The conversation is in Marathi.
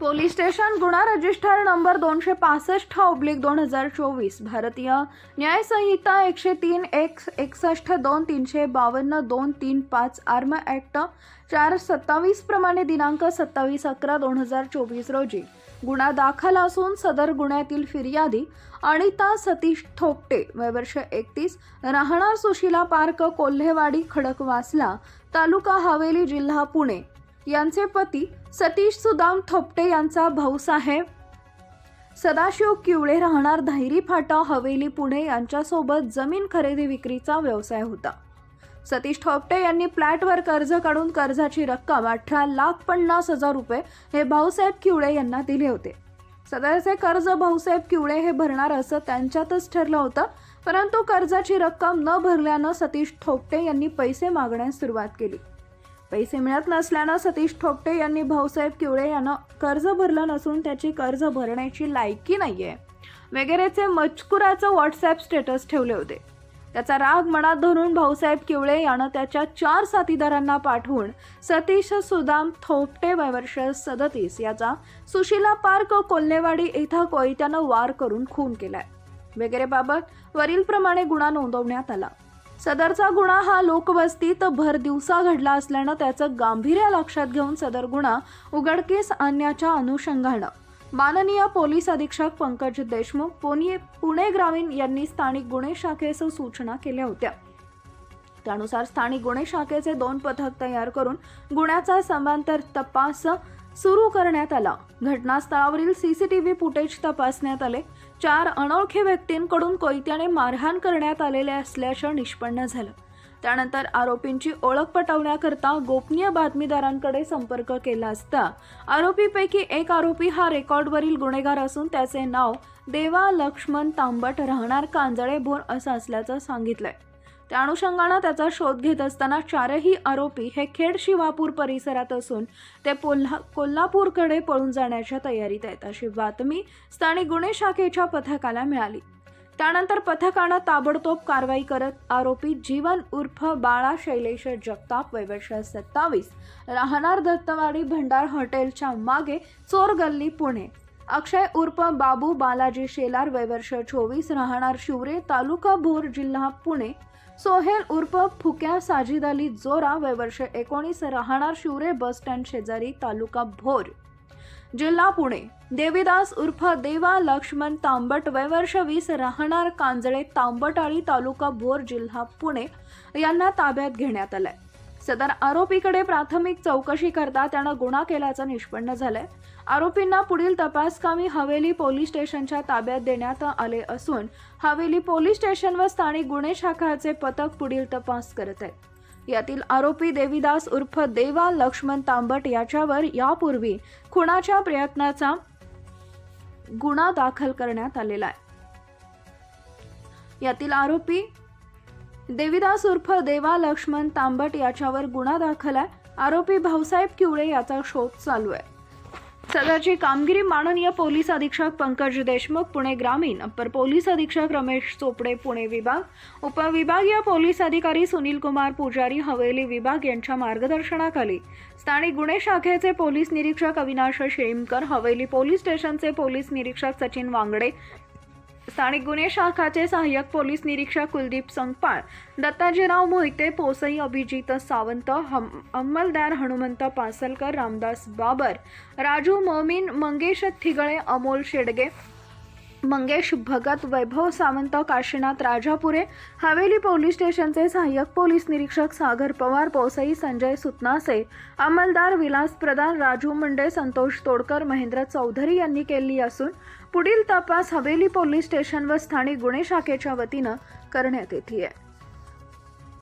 पोलीस स्टेशन गुन्हा रजिस्टर नंबर दोनशे पासष्ट ओब्लिक दोन हजार चोवीस. भारतीय न्याय संहिता एकशे तीन एक एकसष्ट दोन तीनशे बावन्न दोन तीन पाच आर्म ॲक्ट चार सत्तावीस प्रमाणे दिनांक सत्तावीस अकरा दोन हजार चोवीस रोजी. गुन्हा दाखल असून सदर गुन्ह्यातील फिर्यादी अनिता सतीश थोपटे वय वर्ष एकतीस राहणार सुशिला पार्क कोल्हेवाडी खडकवासला तालुका हवेली जिल्हा पुणे. यांचे पती सतीश सुदाम थोपटे यांचा भाऊसाहेब सदाशिव किवळे राहणार धायरी फाटा हवेली पुणे यांच्यासोबत जमीन खरेदी विक्रीचा व्यवसाय होता. सतीश थोपटे यांनी फ्लॅटवर कर्ज काढून कर्जाची रक्कम अठरा लाख पन्नास हजार रुपये हे भाऊसाहेब किवळे यांना दिले होते. सदरचे कर्ज भाऊसाहेब किवळे हे भरणार असं त्यांच्यातच ठरलं होतं परंतु कर्जाची रक्कम न भरल्यानं सतीश थोपटे यांनी पैसे मागण्यास सुरुवात केली. पैसे मिळत नसल्यानं सतीश थोपटे यांनी भाऊसाहेब किवळे यांना कर्ज भरलं नसून त्याची कर्ज भरण्याची लायकी नाहीये. वगैरेचे मजकुराचं व्हॉट्सॲप स्टेटस ठेवले होते. त्याचा राग मनात धरून भाऊसाहेब किवळे यानं त्याच्या चार साथीदारांना पाठवून सतीश सुदाम थोपटे वय वर्ष सदतीस याचा सुशिला पार्क कोल्हेवाडी इथं कोयत्यानं वार करून खून केलाय. वगैरेबाबत वरीलप्रमाणे गुन्हा नोंदवण्यात आला. सदरचा गुन्हा हा लोकवस्तीत भर दिवसा घडला असल्यानं त्याचं गांभीर्य लक्षात घेऊन सदर गुन्हा उघडकीस आणण्याच्या अनुषंगानं. माननीय पोलीस अधीक्षक पंकज देशमुख पुणे पुणे ग्रामीण यांनी स्थानिक गुन्हे शाखेस सूचना केल्या होत्या. त्यानुसार स्थानिक गुन्हे शाखेचे दोन पथक तयार करून गुन्ह्याचा समांतर तपास सुरू करण्यात आला. घटनास्थळावरील सीसीटीव्ही फुटेज तपासण्यात आले. चार अनोळखी व्यक्तींकडून कोयत्याने मारहाण करण्यात आलेले असल्याचं निष्पन्न झालं. त्यानंतर आरोपींची ओळख पटवण्याकरता गोपनीय बातमीदारांकडे संपर्क केला असता आरोपीपैकी एक आरोपी हा रेकॉर्डवरील गुन्हेगार असून त्याचे नाव देवा लक्ष्मण तांबट राहणार कांजळे भोर असं असल्याचं सांगितलंय. त्या अनुषंगानं त्याचा शोध घेत असताना चारही आरोपी हे खेड शिवापूर परिसरात असून ते पोल्हा कोल्हापूरकडे पळून जाण्याच्या तयारीत आहेत अशी बातमी स्थानिक गुन्हे शाखेच्या पथकाला मिळाली. त्यानंतर पथकानं ताबडतोब कारवाई करत आरोपी जीवन उर्फ बाळा शैलेश जगताप वैवर्ष सत्तावीस राहणार दत्तवाडी भंडार हॉटेलच्या मागे चोर गल्ली पुणे अक्षय उर्फ बाबू बालाजी शेलार वयवर्ष चोवीस राहणार शिवरे तालुका भोर जिल्हा पुणे. सोहेल उर्फ फुक्या साजिद अली जोरा वयवर्ष एकोणीस राहणार शिवरे बस स्टँड शेजारी तालुका भोर. जिल्हा पुणे. देवीदास उर्फ देवा लक्ष्मण तांबट वयवर्ष वीस राहणार कांजळे तांबटाळी तालुका भोर जिल्हा पुणे यांना ताब्यात घेण्यात आलंय. सदर आरोपीकडे प्राथमिक चौकशी करता त्यानं गुन्हा केल्याचं निष्पन्न झालंय. आरोपींना पुढील तपासकामी हवेली पोलीस स्टेशनच्या ताब्यात देण्यात आले असून हवेली पोलीस स्टेशन व स्थानिक गुन्हे शाखाचे पथक पुढील तपास करत आहेत यातील आरोपी देवीदास उर्फ देवा लक्ष्मण तांबट याच्यावर यापूर्वी खुनाच्या प्रयत्नाचा गुन्हा दाखल करण्यात आलेला आहे. यातील आरोपी देवीदास उर्फ देवा लक्ष्मण तांबट याच्यावर गुन्हा दाखल आहे. आरोपी भाऊसाहेब किवळे याचा शोध चालू आहे. सदरची कामगिरी माननीय पोलीस अधीक्षक पंकज देशमुख पुणे ग्रामीण अप्पर पोलीस अधीक्षक रमेश चोपडे पुणे विभाग उपविभागीय पोलीस अधिकारी सुनील कुमार पुजारी हवेली विभाग यांच्या मार्गदर्शनाखाली. स्थानिक गुन्हे शाखेचे पोलीस निरीक्षक अविनाश शेळीमकर हवेली पोलीस स्टेशनचे पोलीस निरीक्षक सचिन वांगडे स्थानिक गुन्हे शाखाचे सहाय्यक पोलीस निरीक्षक कुलदीप संगपाळ दत्ताजीराव मोहिते पोसई अभिजित सावंत हम अंमलदार हनुमंत पासलकर रामदास बाबर राजू मोमीन मंगेश थिगळे अमोल शेडगे मंगेश भगत वैभव सावंत काशीनाथ राजापुरे हवेली पोलीस स्टेशनचे सहाय्यक पोलीस निरीक्षक सागर पवार पोसई संजय सुतनासे अंमलदार विलास प्रधान राजू मुंडे संतोष तोडकर महेंद्र चौधरी यांनी केली असून पुढील तपास हवेली पोलीस स्टेशन व स्थानिक गुन्हे शाखेच्या वतीनं करण्यात येते आहे.